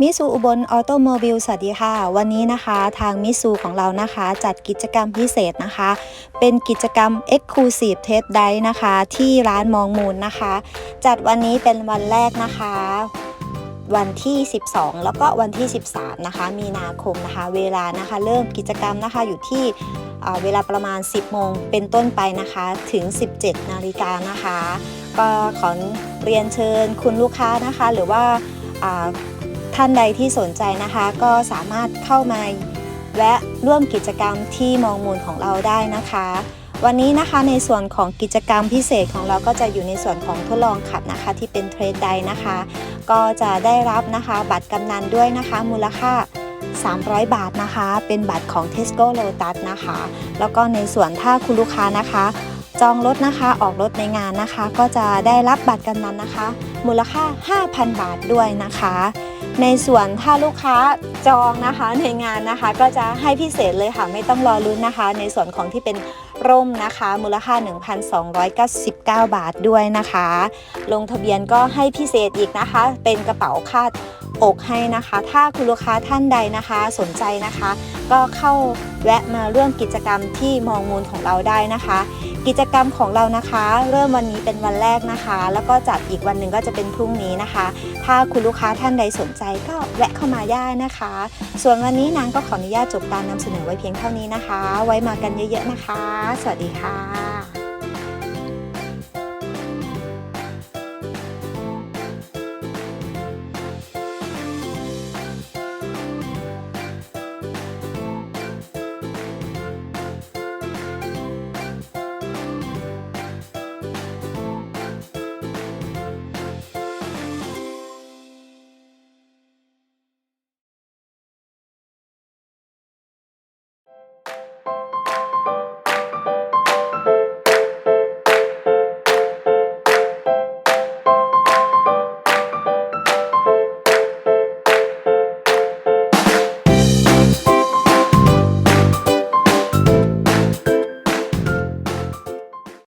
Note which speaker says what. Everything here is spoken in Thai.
Speaker 1: มิสูอุบลออโตโมบิลสวัสดีค่ะ วันนี้นะคะทางมิสูของเรานะคะ จัดกิจกรรมพิเศษนะคะ เป็นกิจกรรม Exclusive Test Drive นะคะ ที่ร้านมองมูลนะคะ จัดวันนี้เป็นวันแรกนะคะ วันที่ 12 แล้วก็วันที่ 13 นะคะ มีนาคมนะคะ เวลานะคะ เริ่มกิจกรรมนะคะอยู่ที่เวลาประมาณ 10 โมงเป็นต้นไปนะคะถึง 17 นาฬิกานะคะ ก็ขอเรียนเชิญคุณลูกค้านะคะ หรือว่า ท่านใดที่สนใจนะคะ ก็สามารถเข้ามาแวะร่วมกิจกรรมที่มองมูลของเราได้นะคะ วันนี้นะคะในส่วนของกิจกรรมพิเศษของเราก็จะอยู่ในส่วนของทดลองขับนะคะ ที่เป็นเทรดไดนะคะ ก็จะได้รับนะคะบัตรกำนันด้วยนะคะ มูลค่า 300 บาทนะคะ เป็นบัตรของ Tesco Lotus นะคะ แล้วก็ในส่วนถ้าคุณลูกค้านะคะ จองรถนะคะออกรถในงานนะคะ ก็จะได้รับบัตรกำนันนะคะ มูลค่า 5,000 บาทด้วยนะคะ ในส่วนถ้าลูกค้าจองนะคะในงานนะคะ ก็จะให้พิเศษเลยค่ะ ไม่ต้องรอลุ้นนะคะ ในส่วนของที่เป็นร่มนะคะ มูลค่า 1,299 บาทด้วยนะคะ ลงทะเบียนก็ให้พิเศษอีกนะคะ เป็นกระเป๋าคาดอกให้นะคะ ถ้าคุณลูกค้าท่านใดนะคะสนใจนะคะ ก็เข้าแวะมาร่วมกิจกรรมที่มองมูลของเราได้นะคะ กิจกรรมของเรานะคะ เริ่มวันนี้เป็นวันแรกนะคะ แล้วก็จัดอีกวันหนึ่งก็จะเป็นพรุ่งนี้นะคะ ถ้าคุณลูกค้าท่านใดสนใจก็แวะเข้ามาได้นะคะ ส่วนวันนี้นางก็ขออนุญาตจบการนำเสนอไว้เพียงเท่านี้นะคะ ไว้มากันเยอะๆนะคะ สวัสดีค่ะ